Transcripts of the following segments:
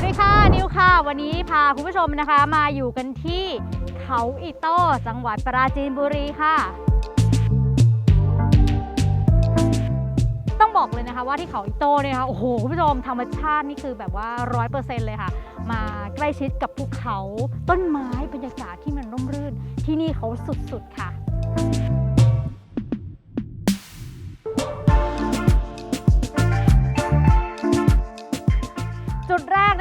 วันนี้พาคุณผู้ชมนะคะ มาอยู่กันที่เขาอิโต้จังหวัดปราจีนบุรีค่ะ ต้องบอกเลยนะคะว่าที่เขาอิโต้เนี่ยนะคะโอ้โหคุณผู้ชมธรรมชาตินี่คือแบบว่าร้อยเปอร์เซ็นต์เลยค่ะ มาใกล้ชิดกับภูเขาต้นไม้บรรยากาศที่มันร่มรื่น ที่นี่เขาสุดๆค่ะ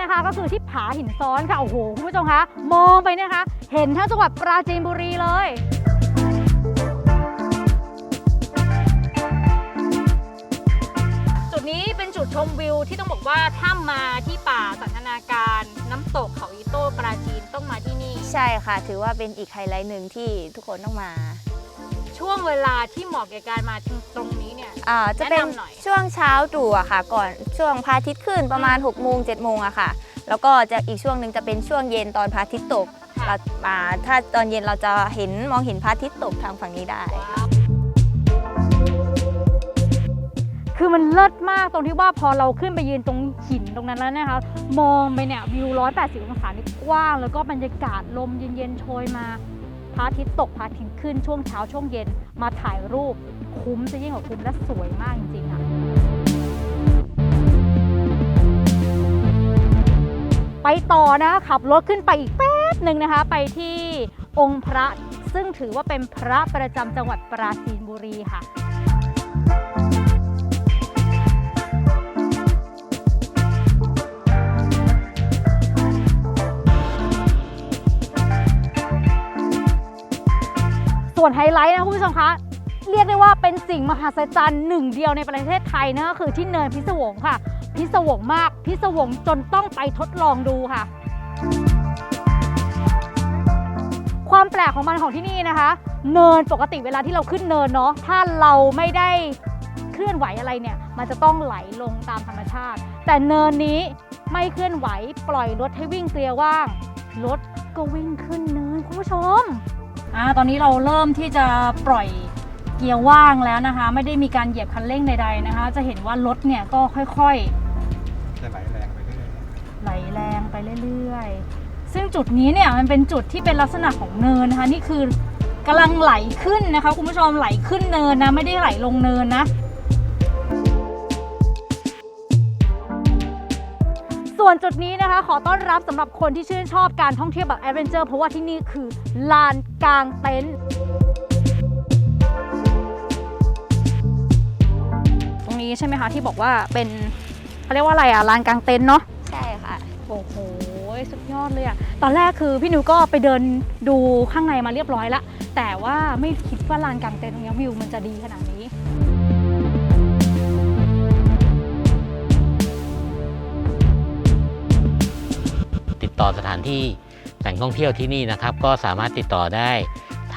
นะคะ ก็คือที่ผาหินซ้อนค่ะ โอ้โห คุณผู้ชมคะ มองไปเนี่ยนะคะ เห็นทั้งจังหวัดปราจีนบุรีเลยจุดนี้เป็นจุดชมวิวที่ต้องบอกว่าถ้ามาที่ป่าสันทนาการน้ำตกเขาอิโต้ปราจีนต้องมาที่นี่ ใช่ค่ะ ถือว่าเป็นอีกไฮไลท์หนึ่งที่ทุกคนต้องมา ช่วงเวลาที่เหมาะแก่การมาตรงนี้เนี่ย อ่าจะเป็นแนะนำหน่อย ช่วงเช้าตรู่อะค่ะ ก่อนช่วงพระอาทิตย์ขึ้นประมาณ6กโมงเจ็ดโมงอะค่ะ แล้วก็จะอีกช่วงหนึ่งจะเป็นช่วงเย็นตอนพระอาทิตย์ตกค่ะเราอ่าถ้าตอนเย็นเราจะเห็นมองเห็นพระอาทิตย์ตกทางฝั่งนี้ได้ คือมันเลิศมากตรงที่ว่าพอเราขึ้นไปยืนตรงหินตรงนั้นแล้วนะคะ มองไปเนี่ยวิว 180 องศานี่กว้าง แล้วก็บรรยากาศลมเย็นๆโชยมา พระอาทิตย์ตกพระอาทิตย์ขึ้นช่วงเช้าช่วงเย็นมาถ่ายรูปคุ้มจะยิ่งกว่าคุ้มและสวยมากจริงๆค่ะไปต่อนะขับรถขึ้นไปอีกแป๊บหนึ่งนะคะ ไปที่องค์พระซึ่งถือว่าเป็นพระประจำจังหวัดปราจีนบุรีค่ะ ส่วนไฮไลท์นะคุณผู้ชมคะเรียกได้ว่าเป็นสิ่งมหัศจรรย์หนึ่งเดียวในประเทศไทยนะก็คือที่เนินพิศวงค่ะ พิศวงมากพิศวงจนต้องไปทดลองดูค่ะ ความแปลกของมันของที่นี่นะคะ เนินปกติเวลาที่เราขึ้นเนินเนาะถ้าเราไม่ได้เคลื่อนไหวอะไรเนี่ย มันจะต้องไหลลงตามธรรมชาติ แต่เนินนี้ไม่เคลื่อนไหวปล่อยรถให้วิ่งเกลียวว่างรถก็วิ่งขึ้นเนินคุณผู้ชม อ่าตอนนี้เราเริ่มที่จะปล่อยเกียร์ว่างแล้วนะคะ ไม่ได้มีการเหยียบคันเร่งใดๆนะคะ จะเห็นว่ารถเนี่ยก็ค่อยจะไหลแรงไปเรื่อยๆ ไหลแรงไปเรื่อยๆ ซึ่งจุดนี้เนี่ยมันเป็นจุดที่เป็นลักษณะของเนินนะคะ นี่คือกำลังไหลขึ้นนะคะคุณผู้ชมไหลขึ้นเนินนะไม่ได้ไหลลงเนินนะ วนจุดนี้นะคะ ขอต้อนรับสำหรับคนที่ชื่นชอบการท่องเที่ยวแบบแอดเวนเจอร์เพราะว่าที่นี่คือลานกลางเต็นท์ตรงนี้ใช่ไหมคะที่บอกว่าเป็นเขาเรียกว่าอะไรอะลานกลางเต็นท์เนาะใช่ค่ะ โอ้โหสุดยอดเลยอะตอนแรกคือพี่นิวก็ไปเดินดูข้างในมาเรียบร้อยละแต่ว่าไม่คิดว่าลานกลางเต็นท์ตรงเนี้ยวิวมันจะดีขนาดนี้ สถานที่แหล่งท่องเที่ยวที่นี่นะครับ ก็สามารถติดต่อได้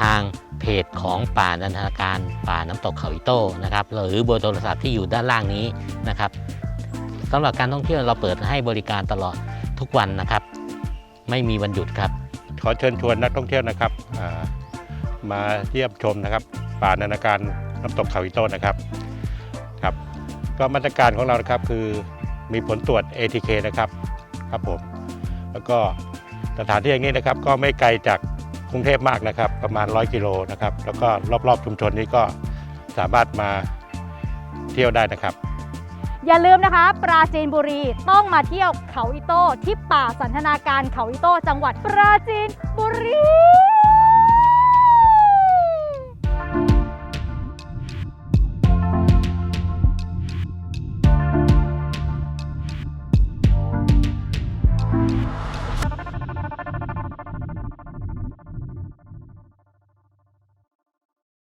ทางเพจของป่านันทนาการป่าน้ำตกเขาอิโต้นะครับหรือเบอร์โทรศัพท์ที่อยู่ด้านล่างนี้นะครับสำหรับการท่องเที่ยวเราเปิดให้บริการตลอดทุกวันนะครับ ไม่มีวันหยุดครับ ขอเชิญชวนนักท่องเที่ยวนะครับอ่ามาเยี่ยมชมนะครับ ป่านานาการน้ำตกเขาอิโต้นะครับครับ ก็มาตรการของเรานะครับคือมีผลตรวจ ATK นะครับครับผม แล้วก็สถานที่อย่างนี้นะครับก็ไม่ไกลจากกรุงเทพมากนะครับ ประมาณ 100 กิโลนะครับ แล้วก็รอบๆชุมชนนี้ก็สามารถมาเที่ยวได้นะครับ อย่าลืมนะคะ ปราจีนบุรีต้องมาเที่ยวเขาอิโต้ที่ป่าสันทนาการเขาอิโต้จังหวัดปราจีนบุรี